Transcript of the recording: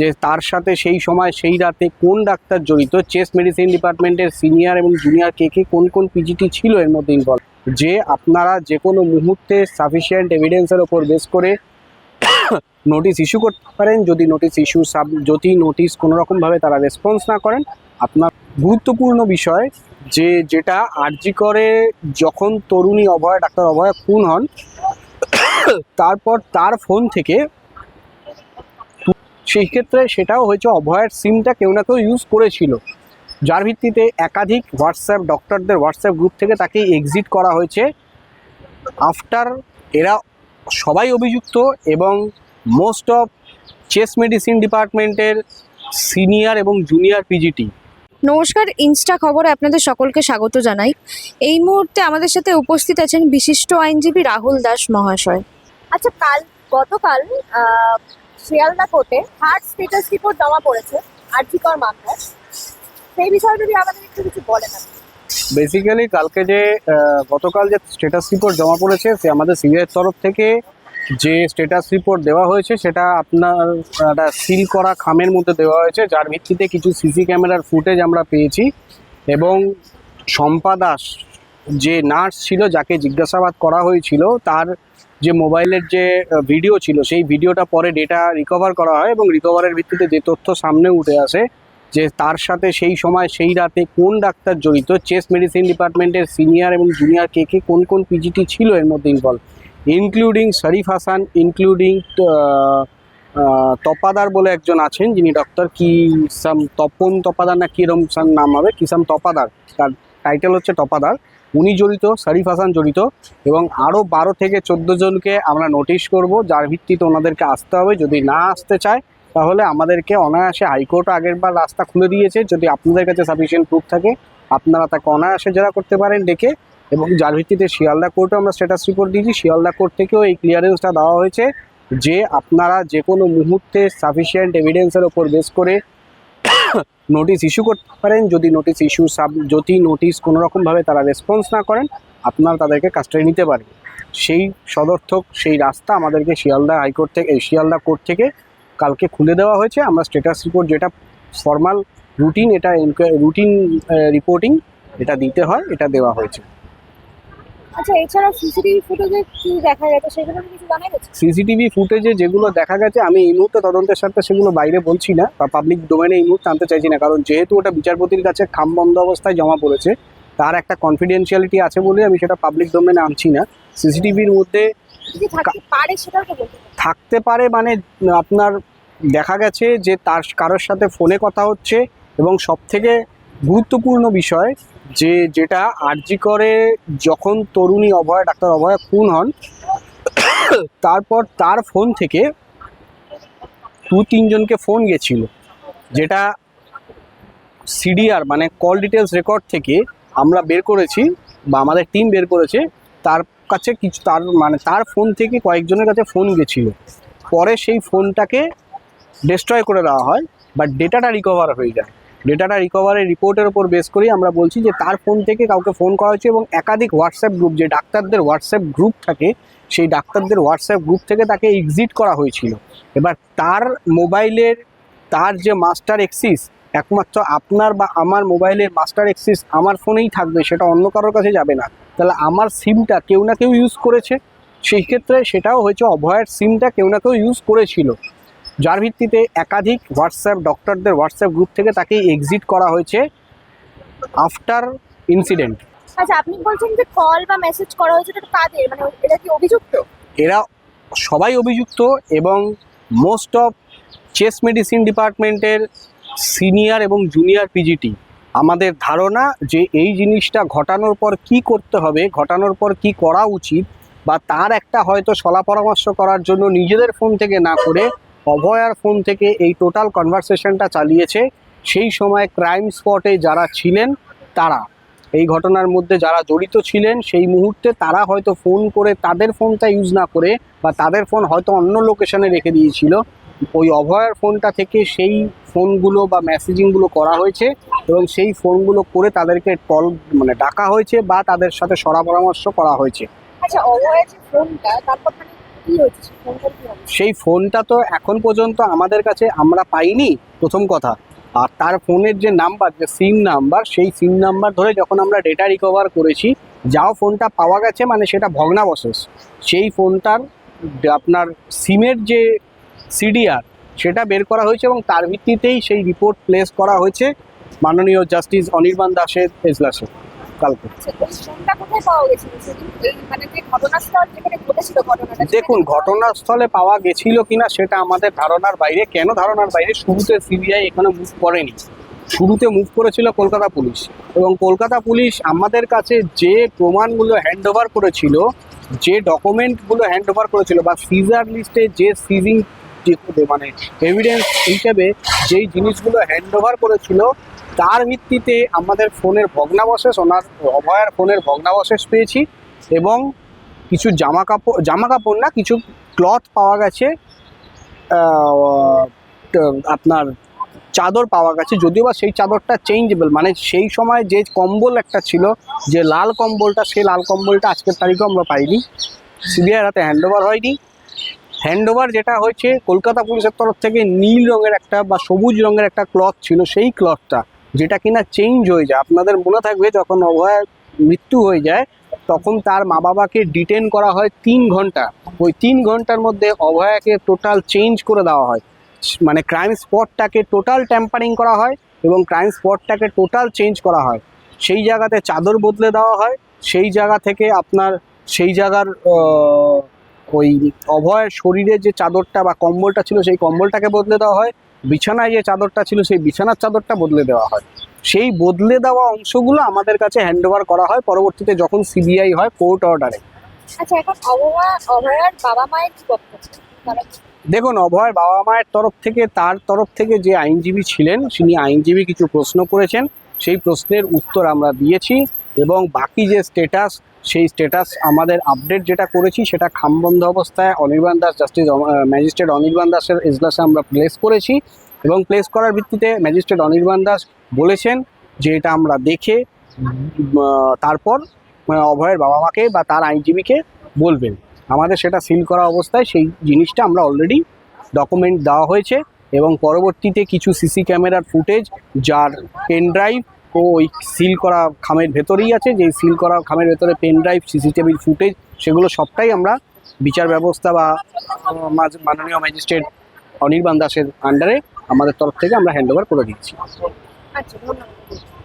যে তার সাথে সেই সময়, সেই রাতে কোন ডাক্তার জড়িত? চেস্ট মেডিসিন ডিপার্টমেন্টের সিনিয়র এবং জুনিয়র কে কে কোন কোন পিজিটি ছিল এর মধ্যে ইনভলভ যে আপনারা যে কোনো মুহূর্তে সাফিসিয়েন্ট এভিডেন্সের ওপর বেস করে নোটিশ ইস্যু করতে পারেন। যদি নোটিশ ইস্যু সাব যদি নোটিশ কোনো রকমভাবে তারা রেসপন্স না করেন, আপনার গুরুত্বপূর্ণ বিষয় যে যেটা আরজি করে যখন তরুণী অভয়, ডাক্তার অভয় খুন হন, তারপর তার ফোন থেকে সেই ক্ষেত্রে সেটাও হয়েছে অভয়ের সিমটা কেউ না কেউ ইউজ করেছিল। যার ভিত্তিতে একাধিক হোয়াটসঅ্যাপ ডক্টরদের হোয়াটসঅ্যাপ গ্রুপ থেকে তাকে এক্সিট করা হয়েছে। আফটার এরা সবাই অভিযুক্ত এবং মোস্ট অফ চেস মেডিসিন ডিপার্টমেন্টের সিনিয়র এবং জুনিয়র পিজিটি নমস্কার ইনস্টা খবরে আপনাদের সকলকে স্বাগত জানাই। এই মুহূর্তে আমাদের সাথে উপস্থিত আছেন বিশিষ্ট আইনজীবী রাহুল দাস মহাশয়। আচ্ছা কাল গতকাল শিয়ালদা কোর্টে থার্ড স্টেটাস রিপোর্ট জমা পড়েছে আর্থিকর মামলায়। সেই বিষয়ে যদি আমাদের একটু কিছু বলেন বেসিক্যালি কালকে যে গতকাল যে স্ট্যাটাস রিপোর্ট জমা পড়েছে, সে আমাদের সিবিআই তরফ থেকে যে স্ট্যাটাস রিপোর্ট দেওয়া হয়েছে, সেটা আপনার, একটা সিল করা খামের মধ্যে দেওয়া হয়েছে, যার ভিত্তিতে কিছু সিসি ক্যামেরার ফুটেজ আমরা পেয়েছি এবং শম্পা দাস যে নার্স ছিল, যাকে জিজ্ঞাসাবাদ করা হয়েছিল, তার যে মোবাইলের যে ভিডিও ছিল, সেই ভিডিওটা পরে ডেটা রিকভার করা হয় এবং রিকভারের ভিত্তিতে যে তথ্য সামনে উঠে আসে, যে তার সাথে সেই সময়, সেই রাতে কোন ডাক্তার জড়িত চেস্ট মেডিসিন ডিপার্টমেন্টের সিনিয়র এবং জুনিয়র কে কে কোন কোন পিজিটি ছিল এর মধ্যে involve including Sharif Hasan including Tapadar বলে একজন আছেন, যিনি ডক্টর কি সাম তপন তপাদার না কিরম নাম হবে, কিসাম তপাদার, তার টাইটেল হচ্ছে তপাদার। উনি জড়িত, শরীফ হাসান জড়িত, এবং আরও বারো থেকে চোদ্দ জনকে আমরা নোটিশ করব। যার ভিত্তিতে ওনাদেরকে আসতে হবে। যদি না আসতে চায়, তাহলে আমাদেরকে অনায়াসে হাইকোর্ট আগের বার রাস্তা খুলে দিয়েছে। যদি আপনাদের কাছে সাফিসিয়েন্ট প্রুফ থাকে, আপনারা তাকে অনায়াসে জেরা করতে পারেন ডেকে। এবং যার ভিত্তিতে শিয়ালদা কোর্টে আমরা স্ট্যাটাস রিপোর্ট দিয়েছি, শিয়ালদা কোর্ট থেকেও এই ক্লিয়ারেন্সটা দেওয়া হয়েছে। যে আপনারা যে কোনো মুহূর্তে সাফিসিয়েন্ট এভিডেন্সের ওপর বেস করে নোটিশ ইস্যু করতে পারেন, যদি নোটিশ ইস্যু সাব যদি নোটিশ কোনো রকমভাবে তারা রেসপন্স না করেন, আপনারা তাদেরকে কাস্টাডি নিতে পারেন সেই সদর্থক, সেই রাস্তা আমাদেরকে শিয়ালদা হাইকোর্ট থেকে শিয়ালদা কোর্ট থেকে কালকে খুলে দেওয়া হয়েছে। আমরা স্টেটাস রিপোর্ট যেটা ফর্মাল রুটিন এটা রুটিন রিপোর্টিং এটা দিতে হয়, এটা দেওয়া হয়েছে। আচ্ছা এছাড়া সিসিটিভি ফুটেজে কি দেখা গেছে? সেগুলো কিছু জানা গেছে? সিসিটিভি ফুটেজে যেগুলো দেখা গেছে আমি এই মুহূর্তে তদন্তের সাথে সেগুলো বাইরে বলছি না বা পাবলিক ডোমেনে এই মুহূর্তে আনতে চাইছি না কারণ যেহেতু ওটা বিচারপতির কাছে খাম বন্ধ অবস্থায় জমা পড়েছে তার একটা কনফিডেন্সিয়ালিটি আছে বলে আমি সেটা পাবলিক ডোমেনে আনছি না। সিসিটিভির মধ্যে থাকতে পারে মানে আপনার দেখা গেছে যে তার কারোর সাথে ফোনে কথা হচ্ছে এবং সব থেকে গুরুত্বপূর্ণ বিষয় যে যেটা আরজি করে যখন তরুণী অভয়, ডাক্তার অভয় খুন হন, তারপর তার ফোন থেকে দু তিনজনকে ফোন গেছিল, যেটা সিডিআর মানে কল ডিটেলস রেকর্ড থেকে আমরা বের করেছি বা আমাদের টিম বের করেছে, তার কাছে কিছু, তার মানে তার ফোন থেকে কয়েকজনের কাছে ফোন গেছিল। পরে সেই ফোনটাকে ডিস্ট্রয় করে দেওয়া হয় বা ডেটাটা রিকভার হয়ে যায়। ডেটাটা রিকভারের রিপোর্টের উপর বেস করেই আমরা বলছি যে তার ফোন থেকে কাউকে ফোন করা হয়েছে এবং একাধিক হোয়াটসঅ্যাপ গ্রুপ যে ডাক্তারদের হোয়াটসঅ্যাপ গ্রুপ থাকে, সেই ডাক্তারদের হোয়াটসঅ্যাপ গ্রুপ থেকে তাকে এক্সিট করা হয়েছিল। এবার তার মোবাইলের তার যে মাস্টার এক্সিস একমাত্র আপনার বা আমার মোবাইলের মাস্টার এক্সিস আমার ফোনেই থাকবে, সেটা অন্য কারোর কাছে যাবে না। তাহলে আমার সিমটা কেউ না কেউ ইউজ করেছে। সেই ক্ষেত্রে সেটাও হয়েছে অভয়ের সিমটা কেউ না কেউ ইউজ করেছিল। যার ভিত্তিতে একাধিক হোয়াটসঅ্যাপ ডক্টরদের হোয়াটসঅ্যাপ গ্রুপ থেকে তাকে এক্সিট করা হয়েছে আফটার ইনসিডেন্ট আচ্ছা আপনি বলছেন যে কল বা মেসেজ করা হয়েছে এটা কাদের? মানে এটা কি অভিযুক্ত? এরা সবাই অভিযুক্ত এবং মোস্ট অফ চেস মেডিসিন ডিপার্টমেন্টের সিনিয়র এবং জুনিয়র পিজিটি আমাদের ধারণা যে এই জিনিসটা ঘটানোর পর কি করতে হবে ঘটানোর পর কি করা উচিত বা তার একটা হয়তো সলা পরামর্শ করার জন্য নিজেদের ফোন থেকে না করে অভয়ার ফোন থেকে এই টোটাল কনভারসেশনটা চালিয়েছে। সেই সময় ক্রাইম স্পটে যারা ছিলেন, তারা। এই ঘটনার মধ্যে যারা জড়িত ছিলেন, সেই মুহূর্তে তারা হয়তো ফোন করে, তাদের ফোনটা ইউজ না করে বা তাদের ফোন হয়তো অন্য লোকেশনে রেখে দিয়েছিল। ওই অভয়ার ফোনটা থেকে সেই ফোনগুলো বা মেসেজিংগুলো করা হয়েছে এবং সেই ফোনগুলো করে তাদেরকে কল মানে ডাকা হয়েছে বা তাদের সাথে সরা পরামর্শ করা হয়েছে। আচ্ছা অভয়ের ফোনটা, তারপর মানে সেই ফোনটা তো এখন পর্যন্ত আমাদের কাছে আমরা পাইনি, প্রথম কথা। আর তার ফোনের যে নাম্বার, যে সিম নাম্বার, সেই সিম নাম্বার ধরে যখন আমরা ডেটা রিকভার করেছি যাও ফোনটা পাওয়া গেছে মানে সেটা ভগ্নাবশেষ। সেই ফোনটার আপনার সিমের যে সিডিআর সেটা বের করা হয়েছে এবং তার ভিত্তিতেই সেই রিপোর্ট প্লেস করা হয়েছে। মাননীয় জাস্টিস অনির্বাণ দাসের এজলাসে। কালকে আচ্ছা, মানে দেখুন ঘটনাস্থলে পাওয়া গেছিল কিনা সেটা আমাদের ধারণার বাইরে কেন ধারণার বাইরে? শুরুতে সিবিআই এখানে মুভ করেনি। শুরুতে মুভ করেছিল কলকাতা পুলিশ। এবং কলকাতা পুলিশ আমাদের কাছে যে প্রমাণগুলো হ্যান্ড ওভার করেছিল যে ডকুমেন্টগুলো হ্যান্ড ওভার করেছিল বা সিজার লিস্টে যে সিজিং মানে এভিডেন্স হিসেবে যেই জিনিসগুলো হ্যান্ড ওভার করেছিল তার ভিত্তিতে আমাদের ফোনের ভগ্নাবশেষ, ওনার অভয়ার ফোনের ভগ্নাবশেষ পেয়েছি এবং কিছু জামা কাপড় জামা কাপড় না, কিছু ক্লথ পাওয়া গেছে আপনার চাদর পাওয়া গেছে, যদিও বা সেই চাদরটা চেঞ্জেবল মানে সেই সময় যে কম্বল একটা ছিল, যে লাল কম্বলটা, সেই লাল কম্বলটা আজকের তারিখেও আমরা পাইনি। সিবিআই হাতে হ্যান্ড ওভার হয়নি। হ্যান্ড ওভার যেটা হয়েছে, কলকাতা পুলিশের তরফ থেকে নীল রঙের একটা বা সবুজ রঙের একটা ক্লথ ছিল, সেই ক্লথটা যেটা কিনা চেঞ্জ হয়ে যায়। আপনাদের মনে থাকবে যখন অভয়ের মৃত্যু হয়ে যায়, তখন তার মা বাবাকে ডিটেন করা হয় তিন ঘণ্টা। ওই তিন ঘণ্টার মধ্যে অভয়াকে টোটাল চেঞ্জ করে দেওয়া হয়। মানে ক্রাইম স্পটটাকে টোটাল ট্যাম্পারিং করা হয় এবং ক্রাইম স্পটটাকে টোটাল চেঞ্জ করা হয়। সেই জায়গাতে চাদর বদলে দেওয়া হয়। সেই জায়গা থেকে আপনার, সেই জায়গার ওই অভয়ের শরীরে যে চাদরটা বা কম্বলটা ছিল, সেই কম্বলটাকে বদলে দেওয়া হয়। বিছানায় যে চাদরটা ছিল সেই বিছানার চাদরটা বদলে দেওয়া হয়। সেই বদলে দেওয়া অংশগুলো আমাদের কাছে হ্যান্ড ওভার করা হয় পরবর্তীতে যখন সিবিআই হয় কোর্ট অর্ডারে আচ্ছা এখন অভয়া অভয়ার বাবা মায়ের কি বক্তব্য তারা কি- দেখুন অভয়ের বাবা মায়ের তরফ থেকে তার তরফ থেকে যে আইনজীবী ছিলেন তিনি আইনজীবী কিছু প্রশ্ন করেছেন। সেই প্রশ্নের উত্তর আমরা দিয়েছি এবং বাকি যে স্টেটাস সেই স্টেটাস আমাদের আপডেট যেটা করেছি সেটা খামবন্ধ অবস্থায় অনির্বাণ দাস জাস্টিস ম্যাজিস্ট্রেট অনির্বাণ দাসের এজলাসে আমরা প্লেস করেছি এবং প্লেস করার ভিত্তিতে ম্যাজিস্ট্রেট অনির্বাণ দাস বলেছেন যে এটা আমরা দেখে তারপর অভয়ের বাবা মাকে বা তার আইনজীবীকে বলবেন। আমাদের সেটা সিল করা অবস্থায় সেই জিনিসটা আমরা অলরেডি ডকুমেন্ট দেওয়া হয়েছে এবং পরবর্তীতে কিছু সিসি ক্যামেরার ফুটেজ যার পেন ড্রাইভ ওই সিল করা খামের ভেতরেই আছে, যে সিল করা খামের ভেতরে পেন ড্রাইভ সিসিটিভির ফুটেজ সেগুলো সবটাই আমরা বিচার ব্যবস্থা বা মাননীয় ম্যাজিস্ট্রেট অনির্বাণ দাসের আন্ডারে আমাদের তরফ থেকে আমরা হ্যান্ড ওভার করে দিচ্ছি। আচ্ছা ধন্যবাদ।